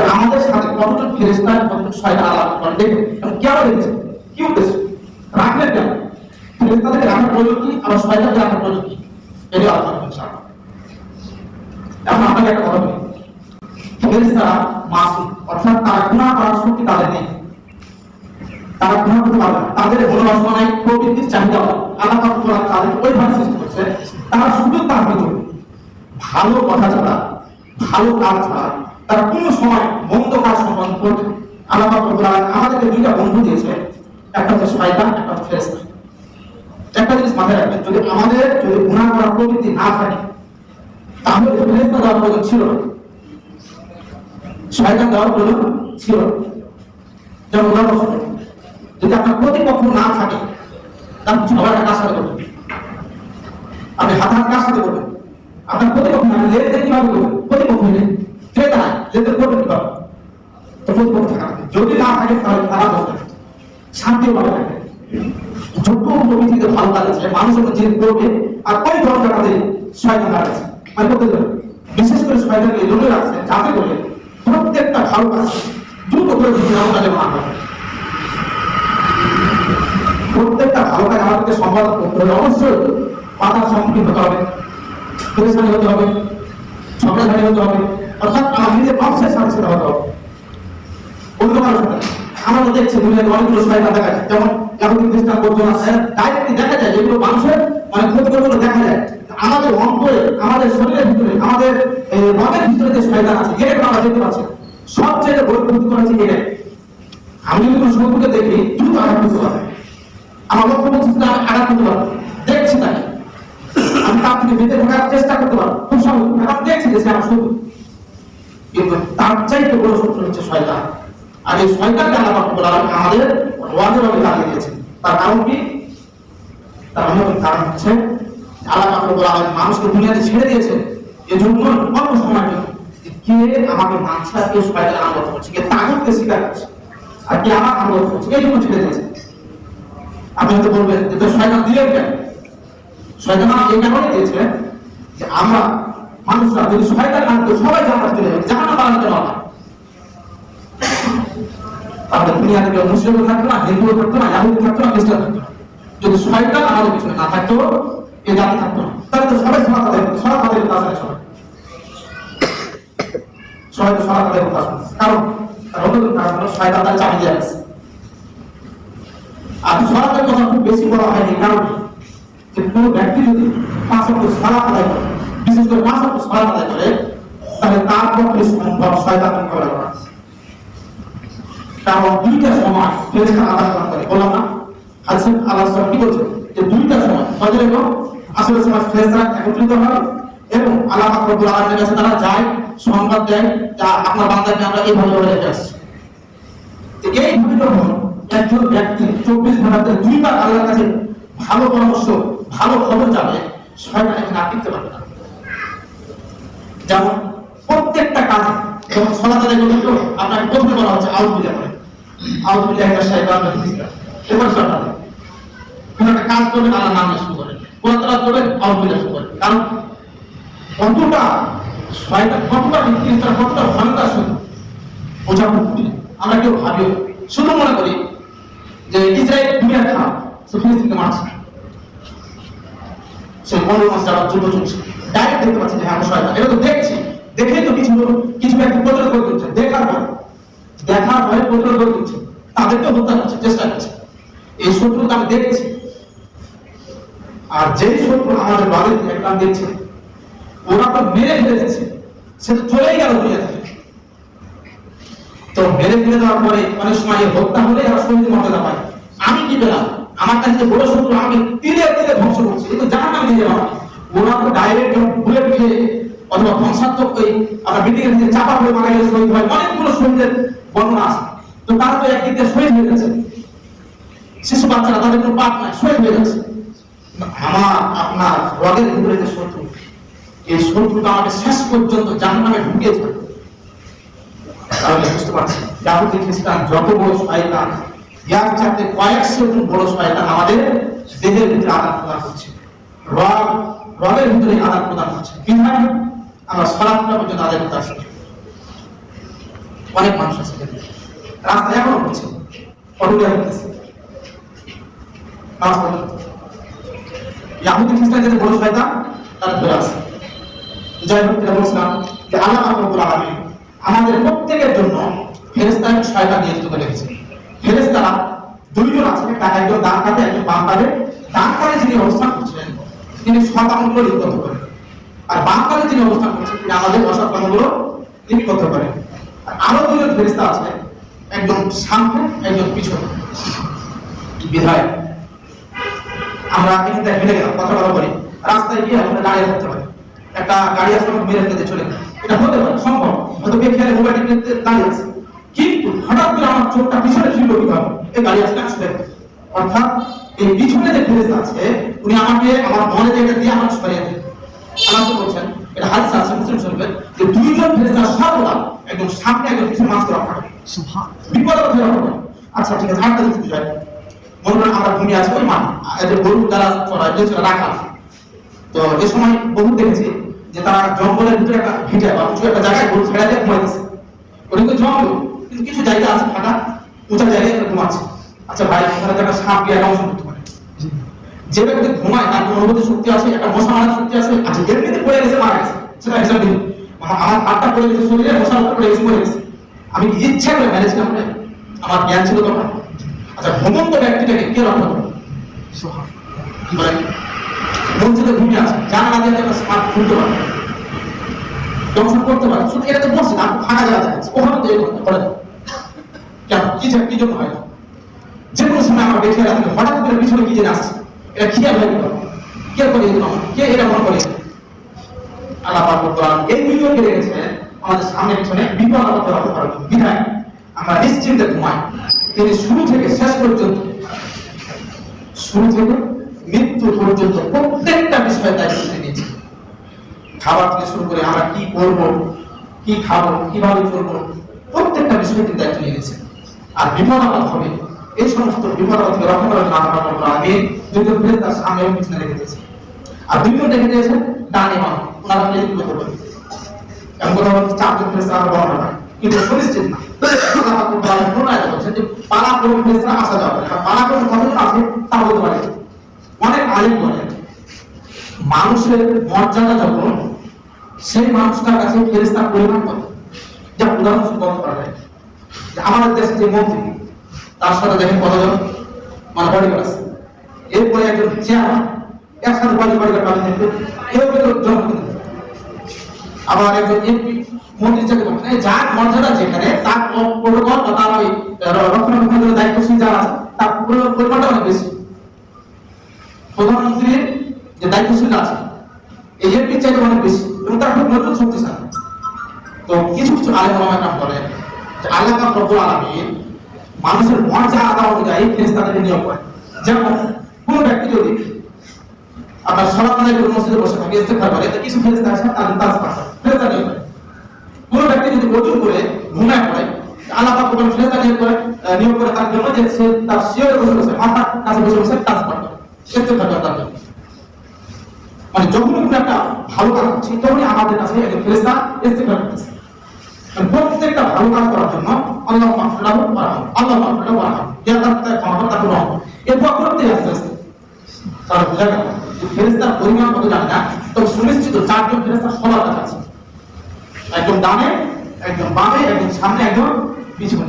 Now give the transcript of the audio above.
আমাদের সাথে কতজন ফেরেস্তা কতজন শয়তান আলাপ করে দেখবে এবং কেন দেখছে কি উদ্দেশ্য? রাখলেন কেন? ফেরেস্তাদেরকে রাখার প্রয়োজন কি? আবার শয়তানকে রাখার প্রয়োজন কি? এটি আলোচনা করছি। এখন আপনাকে একটা কথা বলি। ফেরেস্তারা মাসুম, অর্থাৎ তারা গুনাহ করার শক্তি তাদের নেই। তারা গুনাহ করতে পারবে। তাদের মনোবাসনা নাই প্রবৃত্তির চাহিদা। আল্লাহ তাদের ওইভাবে সৃষ্টি করছে। তারা শুধু তার ভালো কথা ছাড়া, ভালো কাজ ছাড়া তারা কোনো সময় সম্পাদন আল্লাহ আমাদেরকে দুইটা বন্ধু দিয়েছে একটা জিনিস আমাদের ছিল আপনার প্রতিপক্ষ না থাকে তার কার আপনি হাতাহাত কার সাথে করবেন? আপনার প্রতিপক্ষ প্রতিপক্ষ লেনদেন করবেন কীভাবে তো প্রতিপক্ষ থাকা যদি না থাকে, তাহলে তারা হবে শান্তিও ভালো থাকবে যোগ্য ভালো কাজ আছে মানুষ যখন করবে, আর ওই শয়তান বিশেষ করে শয়তানকে এই জন্য রাখছে যাতে করে প্রত্যেকটা ভালো কাজ দ্রুত করে তাদের মা প্রত্যেকটা ভালো কাজ আমাদেরকে করতে হবে। অবশ্যই পাতার সম্মুখীন হতে হবে পরিষ্কার হতে হবে হতে হবে। অর্থাৎ আমার নিজের নকশের সাথে সাথে অন্য না। আমরা তো দেখছি দুনিয়াতে অনেকগুলো শয়তান দেখা যায় যেমন ইয়াহুদি খ্রিস্টান বর্জন আছে ডাইরেক্টলি দেখা যায় যেগুলো মানুষের মানে ক্ষতিকরগুলো দেখা যায়। আমাদের অন্তরে, আমাদের শরীরের ভিতরে, আমাদের মনের ভিতরে যে শয়তান আছে এটা আমরা দেখতে পাচ্ছি। সবচেয়ে বড় ক্ষতিকর হচ্ছে এটা আমি যদি কোনো শত্রুকে দেখি, দ্রুত আঘাত করতে পারবে। আমার লক্ষ্য আমি আঘাত করতে পারব। দেখছি তাকে। আমি তার থেকে বেঁচে থাকার চেষ্টা করতে পারব। খুব সহজ। দেখছি যে সে আমার কিন্তু তার চাইতে বড় শত্রু হচ্ছে শয়তান। আর এই শয়তানকে আল্লাহ আমাদের ভাবে দিয়েছেন তার কারণ কি? তার অন্যতম কারণ হচ্ছে আল্লাহ মানুষকে দুনিয়াতে ছেড়ে দিয়েছেন। এজন্য অল্প সময়ের জন্য কে আমাকে মানছে কে শয়তান আনুগত করছে? কে তাগুতকে স্বীকার করছে? আর কে আমার আনুগত করছে? এই জন্য ছেড়ে দিয়েছেন। আপনি বলবেন যে শয়তান দিলেন কেন? শয়তান এই কারণে দিয়েছে যে আমরা মানুষরা যদি শয়তান মানতো সবাই জান্নাত চলে যাবে, জাহান্নাম বানাতে না তাহলে দুনিয়াতে কেউ মুসলিম থাকতো না, হিন্দু থাকতো না, ইয়াহুদি থাকতো না, খ্রিস্টান থাকতো যদি শয়তান আমাদের পিছনে না থাকতো, এ জাতি থাকতো না। তাহলে তো সবাই সমাজ তাদের সমাজ তাদের কাছে সবাই। সবাই তো তাদের কথা শুনে কারণ তার চাবি দিয়ে আর সরাতের কথা খুব বেশি বলা হয়নি, কারণ যে কোনো ব্যক্তি যদি পাঁচ আদায় করে বিশেষ করে করে তাহলে তার পক্ষে সম্ভব শয়তান কারণ দুইটা সময় ফেরেশতা করে না আল্লাহ কি বলছেন? যে দুইটা সময় সময় ফেরেশতারা একত্রিত হয় এবং আল্লাহ পাক রব্বুল আলামিনের কাছে তারা যায়, সংবাদ দেয় আপনার বান্দাকে আমরা রেখে আসছি। এই দুটো একজন ব্যক্তি চব্বিশ ঘন্টাতে দুইবার আল্লাহর কাছে ভালো পরামর্শ, ভালো খবর যাবে শয়তান এখানে আর টিকতে পারবে না। যেমন প্রত্যেকটা কাজে, যেমন সলাত তো আপনাকে প্রথমে বলা হচ্ছে আউট বিলা। করে আউট বিলা একটা ফিজিক্যাল এবার শয়তান কোন একটা কাজ করবেন আল্লাহ নাম শুরু করেন কোন তারা করবেন আউট বিলা শুরু করেন কারণ কতটা শয়তান কতটা বিকৃত কতটা ভয়ঙ্কর শুধু বোঝা খুব আমরা কেউ ভাবিও শুধু মনে করি যে ইসরায়েল দুনিয়ার খারাপ, সে ফিলিস্তিনকে মারছে। সে পনেরো মাস যারা যুদ্ধ চলছে। ডাইরেক্ট দেখতে পাচ্ছি যে আমরা শয়তান এটা তো দেখছি। দেখেই তো কিছু কিছু ব্যক্তি প্রতিরোধ করে দিচ্ছে দেখার পর, দেখার পরে প্রতিরোধ করে দিচ্ছে তাদেরকে হত্যা করছে, চেষ্টা করছে। এই শত্রুতা আমি দেখছি। আর যেই শত্রু আমাদের বাড়ির একটা দেখছে ওরা তো মেরে ফেলে দিচ্ছে সে তো চলেই গেল দুনিয়া থেকে। তো মেরে ফেলে দেওয়ার পরে অনেক সময় হত্যা হলে আর শহীদ মর্যাদা পায়। আমি কি পেলাম? আমার কাছে বড় শত্রু আমাকে তীরে তীরে ধ্বংস করছে। কিন্তু জানা আমি নিজে ডাইরেক্ট অথবা ধ্বংসাত্মক নিচে চাপা হয়ে মারা গেলে শহীদ হয়। অনেকগুলো শহীদের বর্ণনা আছে। তো তো শহীদ হয়ে গেছে। শিশু বাচ্চারা তাদের নাই, শহীদ হয়ে যাচ্ছে আমার, আপনার রগের ভিতরে যে শত্রু, এই শত্রুটা আমাকে শেষ পর্যন্ত থাকবে তাহলে বুঝতে পারছি ইয়াহুদি খ্রিস্টান যত বড় শয়তান, ইয়ার কয়েকশো বড় শয়তান আমাদের দেহের ভিতরে আদান প্রদান করছে রগ রগের ভিতরে আদান প্রদান করছে কীভাবে আমরা সরাতটা পর্যন্ত আদায় করতে আসি অনেক মানুষ আছে রাস্তায় এখনও করতেছে নামাজ পড়ে ইয়াহুদি বড় শয়তান, তারা ধরে যে আল্লাহ আমাদের প্রত্যেকের জন্য ফেরেশতা এবং শয়তান নিয়োজিত করে রেখেছে ফেরেশতারা দুইজন আছে একটা একজন ডান একজন বাম কাঁধে ডান যিনি অবস্থান করছিলেন তিনি শতাংশ লিপ্ত করেন আর বাম কাঁধে যিনি অবস্থান করছেন, তিনি আমাদের অসৎ কর্মগুলো লিপ্ত করেন আর আরও দুজন ফেরেশতা আছে, একজন সামনে, একজন পিছনে। বিধায়, আমরা থেকে হেঁটে গেলাম, কথা বলা করি রাস্তায় গিয়ে আমরা দাঁড়িয়ে থাকতে পারি। একটা গাড়ি আসলে মেরে ফেলতে চলে এটা হতে পারে, সম্ভব। হয়তো বেখেয়ালে মোবাইল দাঁড়িয়ে আছে। কিন্তু হঠাৎ করে আমার চোখটা পিছনে ছিল কীভাবে? এই গাড়ি আসলে আসলে অর্থাৎ এই পিছনে যে ফেরেস্তা আছে উনি আমাকে আমার মনে জায়গা দিয়ে আমার সরিয়ে দেন আল্লাহ তো বলছেন এটা হাদিস আছে মুসলিম শরীফে যে দুইজন সর্বদা সামনে একদম পিছনে মাছ করে বিপদ হবে আচ্ছা ঠিক আছে জিনিস বুঝাই। মনে করেন আমরা ঘুমিয়ে আছি ওই মাঠ যে গরু দ্বারা চড়ায় যে রাখা আছে। তো এই সময় বহু দেখেছি যে তারা জঙ্গলের ভিতরে একটা ভিটে বা উঁচু একটা জায়গায় গরু ছেড়ে দিয়ে ঘুমাইতেছে। ওটা কিন্তু জঙ্গল কিন্তু কিছু জায়গা আছে ফাঁকা উঁচা জায়গায় একটা ঘুমাচ্ছে। আচ্ছা ভাই ওখানে তো একটা সাপ গিয়ে অংশ করতে পারে। যে ব্যক্তি ঘুমায় তার অনুভূতি শক্তি আছে? একটা মশা মারার শক্তি আছে? আচ্ছা এমনিতে পড়ে গেছে মারা গেছে। সেটা দিন আমার হাতটা পড়ে গেছে শরীরে মশার উপর পড়ে গেছে মরে গেছে। আমি কি ইচ্ছা করে ম্যানেজ না করে আমার জ্ঞান ছিল তখন। আচ্ছা ঘুমন্ত ব্যক্তিটাকে কে রক্ষা করবে কি মসজিদে ঘুমিয়ে আছে। জানা দিয়ে একটা স্মার্ট খুলতে পারে। দংশন করতে পারে। শুধু এটা তো ফাঁকা জায়গা আছে। ওখানে তো করে না। কেন? কি কি জন্য হয়? না যে কোনো সময় আমরা হঠাৎ করে পিছনে কি জেনে আসছে। এটা কে করে কে এটা মনে করে এই আমাদের সামনে পিছনে বিপদ হতে বিধায় আমরা ঘুমাই। তিনি শুরু থেকে শেষ পর্যন্ত, শুরু থেকে মৃত্যু পর্যন্ত প্রত্যেকটা বিষয়ে দায়িত্ব তিনি নিয়েছেন খাবার থেকে শুরু করে আমরা কি করব, কি খাব, কীভাবে চলবো, প্রত্যেকটা বিষয়ে দায়িত্ব নিয়ে নিয়েছেন আর বিপদ আপদ হবে এই সমস্ত বিপদ ফেরেশতার সামনে পিছনে রেখে দিয়েছেন। আর দুইজন রেখে ডানে ওনারা করতে হয় কিন্তু সুনিশ্চিত পালা করে আসা পালা করে পারে অনেক মানুষের মর্যাদা যখন, সেই মানুষটার কাছে পরিমাণ কত? যা উদাহরণ আমাদের দেশে যে মন্ত্রী তার সাথে দেখেন কতজন মানে বডিগার্ড আছে। এরপরে একজন চেয়ারম্যান একসাথে বডি বডিগার্ড পাবেন দেখতে কেউ কেউ জনপ্রতিনিধি আবার একজন এমপি মন্ত্রী চাকরি করছেন যার মর্যাদা যেখানে, তার প্রোটোকল বা তার ওই রক্ষণাবেক্ষণের দায়িত্বশীল যারা আছে, তার পুরো পরিমাণটা অনেক বেশি। প্রধানমন্ত্রীর যে দায়িত্বশীল আছে, এই এমপির চাইতে অনেক বেশি এবং তার খুব নতুন শক্তিশালী। তো কিছু কিছু আলেম কাম করে আল্লাহ রব্বুল আলামিন মানুষের মর্যাদা অনুযায়ী ফেরেশতাদেরকে নিয়োগ করে। যেমন কোন ব্যক্তি যদি আপনার আদায় করে মসজিদে বসে থাকে, ইস্তেগফার করে, তো কিছু ফেরেশতা আছে তাদের তাজ পাঠায় নিয়োগ করে। কোন ব্যক্তি যদি ওযু করে, ঘুমায় পড়ে, আল্লাহ কোন ফেরেশতা নিয়োগ করে নিয়োগ করে তার জন্য যে সে তার শিয়রে বসে বসে মাথার কাছে বসে বসে তাজ পাঠ করে ইস্তেগফার করে তার জন্য। মানে যখন কোনো একটা ভালো কাজ করছি, তখনই আমাদের কাছে একজন করতেছে। মানে প্রত্যেকটা ভালো কাজ জন্য আল্লাহ ওয়ারহাম আল্লাহ ইয়া করতে আস্তে আস্তে তার গেল। পরিমাণ কত সুনিশ্চিত চারজন ফেরেশতা সবার আছে। একজন ডানে, একজন বামে, একজন সামনে, একজন পিছনে।